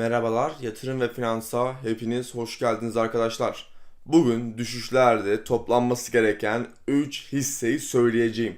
Merhabalar, yatırım ve finansa hepiniz hoş geldiniz arkadaşlar. Bugün düşüşlerde toplanması gereken 3 hisseyi söyleyeceğim.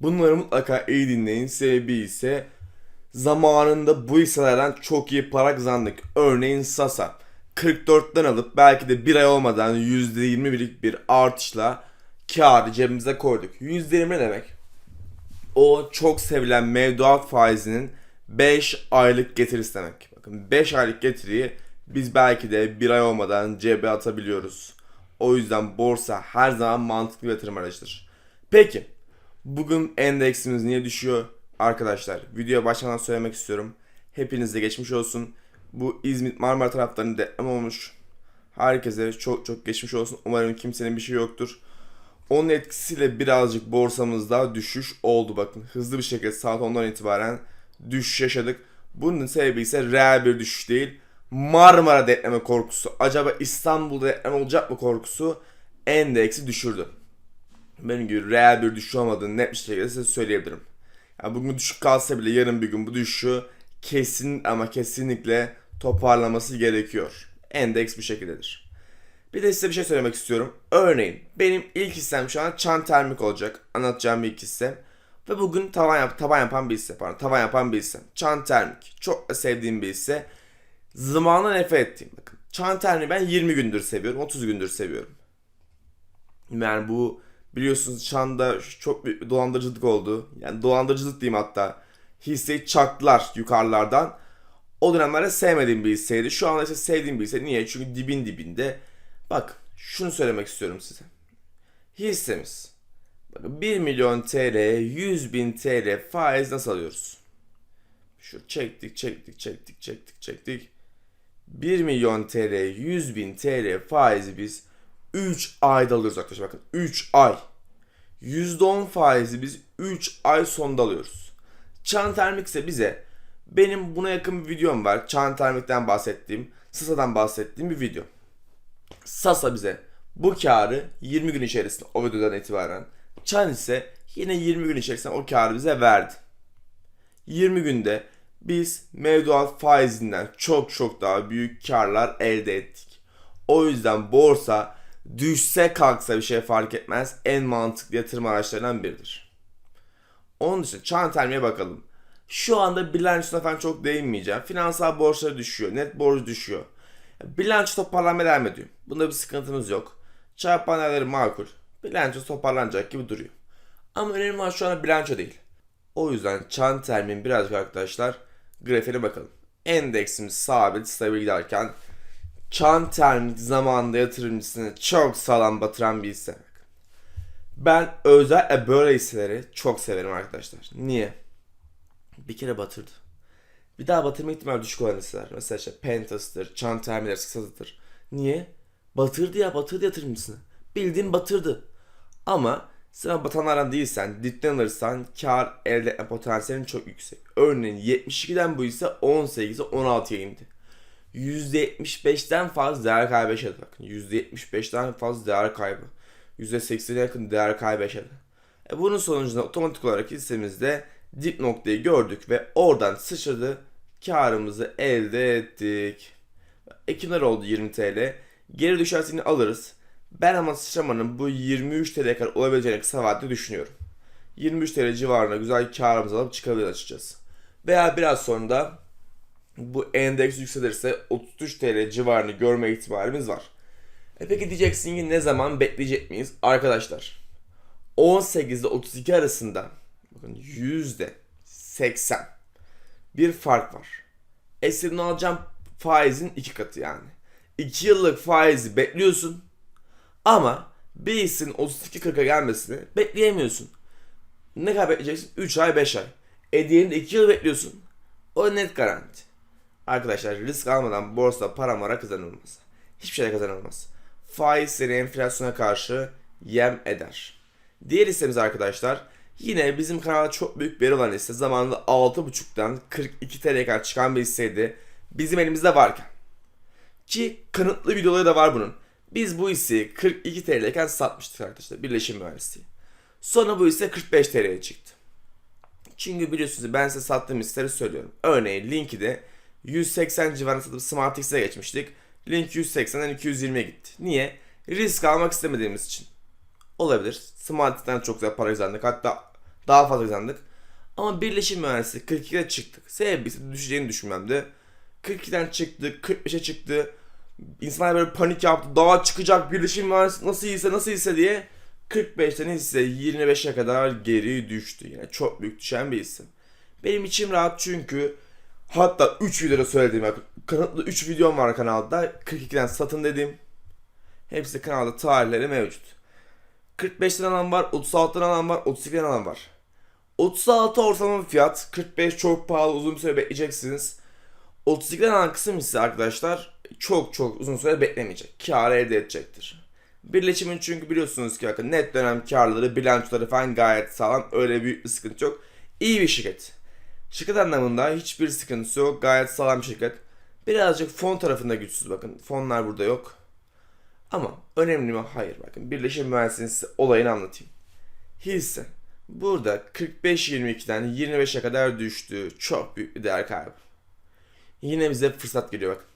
Bunları mutlaka iyi dinleyin. Sebebi ise zamanında bu hisselerden çok iyi para kazandık. Örneğin Sasa 44'ten alıp belki de bir ay olmadan %20'lik bir artışla kârı cebimize koyduk. %20 ne demek? O çok sevilen mevduat faizinin 5 aylık getirisi demek. Bakın 5 aylık getiriyi biz belki de bir ay olmadan cebe atabiliyoruz. O yüzden borsa her zaman mantıklı bir yatırım aracıdır. Peki bugün endeksimiz niye düşüyor? Arkadaşlar videoya başlamadan söylemek istiyorum. Hepinize geçmiş olsun. Bu İzmit Marmara taraflarında deprem olmuş. Herkese çok çok geçmiş olsun. Umarım kimsenin bir şey yoktur. Onun etkisiyle birazcık borsamızda düşüş oldu bakın. Hızlı bir şekilde saat 10'dan itibaren düşüş yaşadık. Bunun sebebi ise reel bir düşüş değil. Marmara depremi korkusu. Acaba İstanbul'da deprem olacak mı korkusu endeksi düşürdü. Benim gibi reel bir düşüş olmadığını net bir şekilde size söyleyebilirim. Yani bugün düşük kalsa bile yarın bir gün bu düşüşü kesin ama kesinlikle toparlaması gerekiyor. Endeks bu şekildedir. Bir de size bir şey söylemek istiyorum. Örneğin benim ilk hissem şu an Çan Termik olacak. Anlatacağım bir ilk hissem. Ve bugün tavan, yap, tavan yapan bir hisse pardon. Tavan yapan bir hisse. Çan Termik. Çok sevdiğim bir hisse. Zamanla nefret ettiğim. Bakın. Çan Termik'i ben 20 gündür seviyorum. 30 gündür seviyorum. Yani bu biliyorsunuz Çan'da çok büyük bir dolandırıcılık oldu. Yani dolandırıcılık diyeyim hatta. Hisseyi çaktılar yukarılardan. O dönemlerde sevmediğim bir hisseydi. Şu anda ise sevdiğim bir hisse. Niye? Çünkü dibin dibinde. Bak şunu söylemek istiyorum size. Hissemiz. Bakın 1 milyon TL, 100 bin TL faiz nasıl alıyoruz? Şu çektik, çektik, çektik, çektik, çektik. 1 milyon TL, 100 bin TL faizi biz 3 ayda alıyoruz arkadaşlar. Bakın 3 ay. %10 faizi biz 3 ay sonunda alıyoruz. Çan Termik ise bize benim buna yakın bir videom var. Çan Termik'ten bahsettiğim, Sasa'dan bahsettiğim bir video. Sasa bize bu karı 20 gün içerisinde o videodan itibaren Çan ise yine 20 gün içerisinde o karı bize verdi. 20 günde biz mevduat faizinden çok çok daha büyük karlar elde ettik. O yüzden borsa düşse kalksa bir şey fark etmez en mantıklı yatırım araçlarından biridir. Onun dışında çan termiğe bakalım. Şu anda bilançosuna falan çok değinmeyeceğim. Finansal borçları düşüyor, net borcu düşüyor. Bilanço toparlanmaya devam ediyor. Bunda bir sıkıntımız yok. Çarp panelleri makul. Bilanço toparlanacak gibi duruyor. Ama önemli olan şu an bilanço değil. O yüzden çan termin birazcık arkadaşlar grafiğine bakalım. Endeksimiz sabit, stabil giderken çan termin zamanında yatırımcısını çok sağlam batıran bir hisse. Ben özellikle böyle hisseleri çok severim arkadaşlar. Niye? Bir kere batırdı. Bir daha batırma ihtimali düşük olan hisseler. Mesela işte Pentas'tır, Çan Sasa'dır. Niye? Batırdı ya, batırdı yatırımcısını. Bildiğin batırdı. Ama sen batanlardan değilsen, dipten alırsan kar elde etme potansiyelin çok yüksek. Örneğin 72'den bu ise 18'e 16'ya indi. %75'ten fazla değer kaybı yaşadı. Bakın %75'ten fazla değer kaybı. %80'e yakın değer kaybı yaşadı. E bunun sonucunda otomatik olarak hissemizde dip noktayı gördük ve oradan sıçradı. Karımızı elde ettik. Ekimler oldu 20 TL. Geri düşersini alırız. Ben ama sıçramanın bu 23 TL kadar olabileceğini kısa vadede düşünüyorum. 23 TL civarında güzel karımızı alıp çıkabiliriz açıkçası. Veya biraz sonra da bu endeks yükselirse 33 TL civarını görme ihtimalimiz var. E peki diyeceksin ki ne zaman bekleyecek miyiz? Arkadaşlar 18 ile 32 arasında bakın yüzde 80 bir fark var. Eserin alacağım faizin iki katı yani. 2 yıllık faizi bekliyorsun ama hissenin 32-40'a gelmesini bekleyemiyorsun. Ne kadar bekleyeceksin? 3 ay 5 ay. E diğerinde 2 yıl bekliyorsun. O net garanti. Arkadaşlar risk almadan borsa para mara kazanılmaz. Hiçbir şey kazanılmaz. Faiz seni enflasyona karşı yem eder. Diğer hissemiz arkadaşlar yine bizim kanalda çok büyük bir olan hisse zamanında 6.5'tan 42 TL'ye kadar çıkan bir hisseydi. Bizim elimizde varken. Ki kanıtlı videoları da var bunun. Biz bu hisseyi 42 TL'yken satmıştık arkadaşlar Birleşim Mühendisliği. Sonra bu hisse 45 TL'ye çıktı. Çünkü biliyorsunuz ben size sattığım hisseleri söylüyorum. Örneğin linki de 180 civarında satıp Smart X'e geçmiştik. Link 180'den 220'ye gitti. Niye? Risk almak istemediğimiz için. Olabilir. Smart X'ten çok güzel para kazandık. Hatta daha fazla kazandık. Ama birleşim mühendisliği 42'de çıktık. Sebebi ise düşeceğini düşünmemdi. 42'den çıktı, 45'e çıktı. İnsanlar böyle panik yaptı. Daha çıkacak birleşim mühendisliği nasıl ise nasıl ise diye 45'ten hisse 25'e kadar geri düştü. Yine çok büyük düşen bir isim. Benim içim rahat çünkü hatta 3 videoda söylediğim bak kanıtlı 3 videom var kanalda 42'den satın dedim. Hepsi kanalda tarihleri mevcut. 45'ten alan var, 36'dan alan var, 32'den alan var. 36 ortalama fiyat, 45 çok pahalı uzun bir süre bekleyeceksiniz. 32'den alan kısım ise arkadaşlar çok çok uzun süre beklemeyecek. Kar elde edecektir. Birleşimin çünkü biliyorsunuz ki bakın net dönem karları, bilançoları falan gayet sağlam. Öyle bir sıkıntı yok. İyi bir şirket. Şirket anlamında hiçbir sıkıntısı yok. Gayet sağlam şirket. Birazcık fon tarafında güçsüz bakın. Fonlar burada yok. Ama önemli mi? Hayır bakın. Birleşim mühendisliğinin size olayını anlatayım. Hisse. Burada 45-22'den 25'e kadar düştü. Çok büyük bir değer kaybı. Yine bize fırsat geliyor bakın.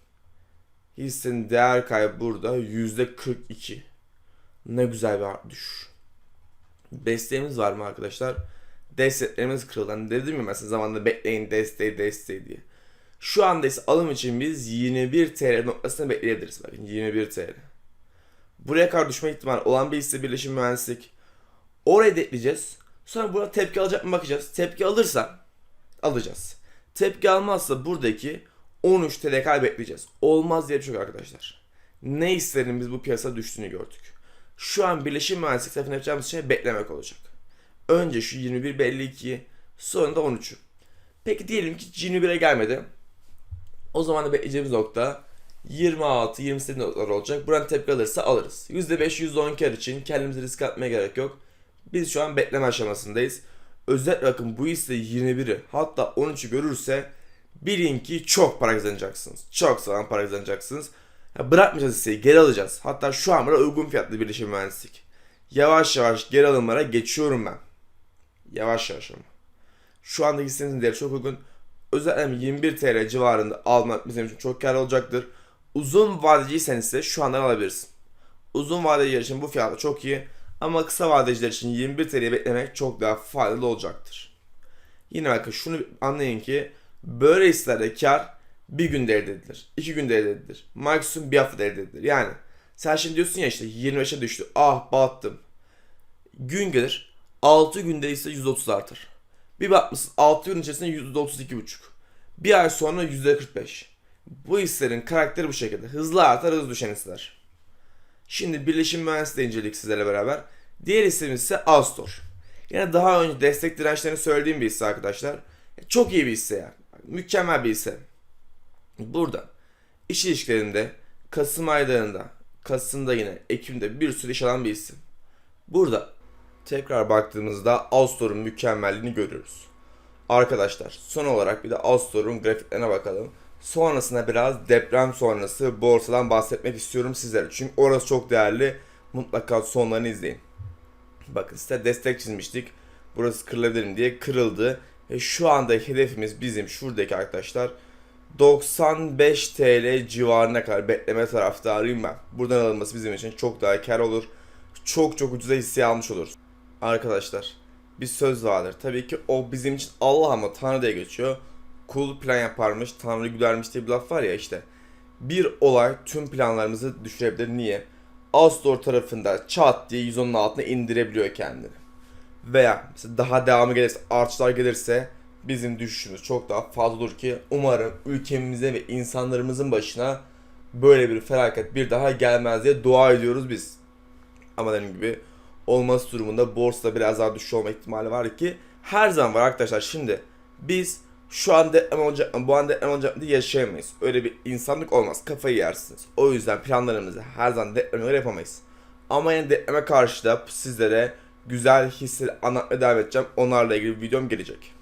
Hissenin değer kaybı burada %42. Ne güzel bir düşüş. Desteğimiz var mı arkadaşlar? Desteklerimiz kırıldı. Hani dedim ya mesela zamanında bekleyin desteği desteği diye. Şu anda ise alım için biz 21 TL noktasını bekleyebiliriz. Bakın 21 TL. Buraya kadar düşme ihtimali olan bir hisse birleşim mühendislik. Oraya dekleyeceğiz. Sonra burada tepki alacak mı bakacağız. Tepki alırsa alacağız. Tepki almazsa buradaki 13 TL kadar bekleyeceğiz. Olmaz diye bir şey arkadaşlar. Ne hislerin biz bu piyasada düştüğünü gördük. Şu an birleşim mühendislik tarafında yapacağımız şey beklemek olacak. Önce şu 21 52'yi sonra da 13'ü. Peki diyelim ki 21'e gelmedi. O zaman da bekleyeceğimiz nokta 26 28 noktalar olacak. Buradan tepki alırsa alırız. %5 %10 kar için kendimizi risk atmaya gerek yok. Biz şu an bekleme aşamasındayız. Özellikle bakın bu hisse 21'i hatta 13'ü görürse bilin ki çok para kazanacaksınız. Çok sağlam para kazanacaksınız. Ya bırakmayacağız hisseyi geri alacağız. Hatta şu an burada uygun fiyatlı birleşim mühendislik. Yavaş yavaş geri alımlara geçiyorum ben. Yavaş yavaş ama. Şu anda hissemizin değeri çok uygun. Özellikle 21 TL civarında almak bizim için çok kar olacaktır. Uzun vadeciysen ise şu andan alabilirsin. Uzun vadeciler için bu fiyatı çok iyi. Ama kısa vadeciler için 21 TL'ye beklemek çok daha faydalı olacaktır. Yine bakın şunu anlayın ki böyle hisselerde kar bir günde elde edilir. iki günde elde edilir. Maksimum bir haftada elde edilir. Yani sen şimdi diyorsun ya işte 25'e düştü. Ah battım. Gün gelir 6 günde ise %30 artar. Bir bakmışsın 6 gün içerisinde %32,5. Bir ay sonra %45. Bu hisselerin karakteri bu şekilde. Hızlı artar hızlı düşen hisseler. Şimdi birleşim mühendisliği inceledik sizlerle beraber. Diğer hissemiz ise Astor. Yine daha önce destek dirençlerini söylediğim bir hisse arkadaşlar. Çok iyi bir hisse yani. Mükemmel bir hisse. Burada iş ilişkilerinde Kasım aylarında, Kasım'da yine Ekim'de bir sürü iş alan bir isim. Burada tekrar baktığımızda Astor'un mükemmelliğini görüyoruz. Arkadaşlar son olarak bir de Astor'un grafiklerine bakalım. Sonrasında biraz deprem sonrası borsadan bahsetmek istiyorum sizlere. Çünkü orası çok değerli. Mutlaka sonlarını izleyin. Bakın size destek çizmiştik. Burası kırılabilir diye kırıldı. Ve şu anda hedefimiz bizim şuradaki arkadaşlar 95 TL civarına kadar bekleme taraftarıyım ben. Buradan alınması bizim için çok daha kar olur. Çok çok ucuza hisse almış oluruz. Arkadaşlar bir söz vardır. Tabii ki o bizim için Allah ama Tanrı diye geçiyor. Kul plan yaparmış, Tanrı gülermiş diye bir laf var ya işte. Bir olay tüm planlarımızı düşürebilir. Niye? Astor tarafında çat diye 110'un altına indirebiliyor kendini. Veya daha devamı gelirse, artçılar gelirse bizim düşüşümüz çok daha fazla olur ki umarım ülkemize ve insanlarımızın başına böyle bir felaket bir daha gelmez diye dua ediyoruz biz. Ama dediğim gibi olması durumunda borsada biraz daha düşüş olma ihtimali var ki her zaman var arkadaşlar. Şimdi biz şu anda deprem olacak bu anda deprem olacak diye yaşayamayız. Öyle bir insanlık olmaz. Kafayı yersiniz. O yüzden planlarımızı her zaman depreme yapamayız. Ama yine depreme karşı da sizlere güzel hisleri anlatmaya devam edeceğim. Onlarla ilgili bir videom gelecek.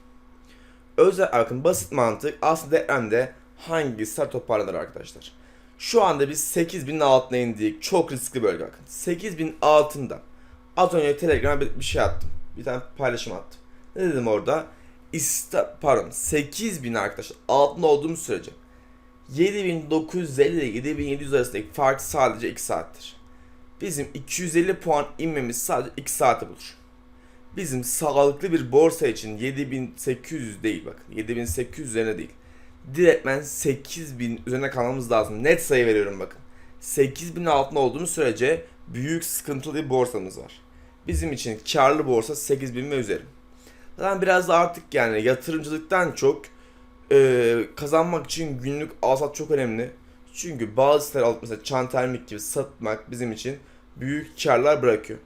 Özel bakın basit mantık aslında depremde hangi hisseler toparlanır arkadaşlar. Şu anda biz 8000'in altına indik. Çok riskli bölge bakın. 8000 altında. Az önce Telegram'a bir bir şey attım. Bir tane paylaşım attım. Ne dedim orada? İsta, pardon 8000 arkadaşlar altında olduğumuz sürece 7950 ile 7700 arasındaki fark sadece 2 saattir. Bizim 250 puan inmemiz sadece 2 saati bulur. Bizim sağlıklı bir borsa için 7800 değil bakın 7800 üzerine değil. Direktmen 8000 üzerine kalmamız lazım. Net sayı veriyorum bakın. 8000 altında olduğumuz sürece büyük sıkıntılı bir borsamız var. Bizim için karlı borsa 8000 ve üzeri. Zaten biraz da artık yani yatırımcılıktan çok e, kazanmak için günlük alsat çok önemli. Çünkü bazı siteler alıp mesela Çantermik gibi satmak bizim için büyük karlar bırakıyor.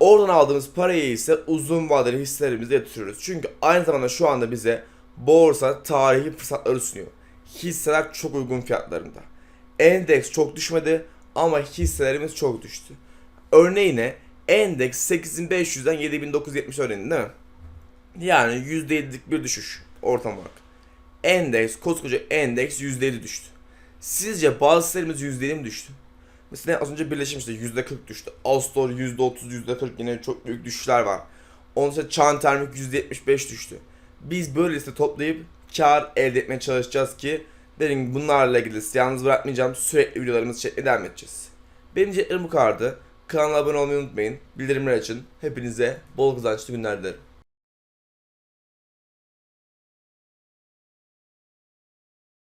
Oradan aldığımız parayı ise uzun vadeli hisselerimize yatırıyoruz. Çünkü aynı zamanda şu anda bize borsa tarihi fırsatları sunuyor. Hisseler çok uygun fiyatlarında. Endeks çok düşmedi ama hisselerimiz çok düştü. Örneğine endeks 8500'den 7970 öğrenin değil mi? Yani %7'lik bir düşüş ortam olarak. Endeks, koskoca endeks %7 düştü. Sizce bazı hisselerimiz %7 mi düştü? Mesela az önce birleşmişti %40 düştü. Astor %30, %40 yine çok büyük düşüşler var. Ondan sonra Çağan Termik %75 düştü. Biz böyle liste toplayıp kar elde etmeye çalışacağız ki gibi bunlarla ilgili sizi yalnız bırakmayacağım. Sürekli videolarımızı çekmeye devam edeceğiz. Benim diyeceklerim bu kadardı. Kanala abone olmayı unutmayın. Bildirimleri açın. Hepinize bol kazançlı günler dilerim.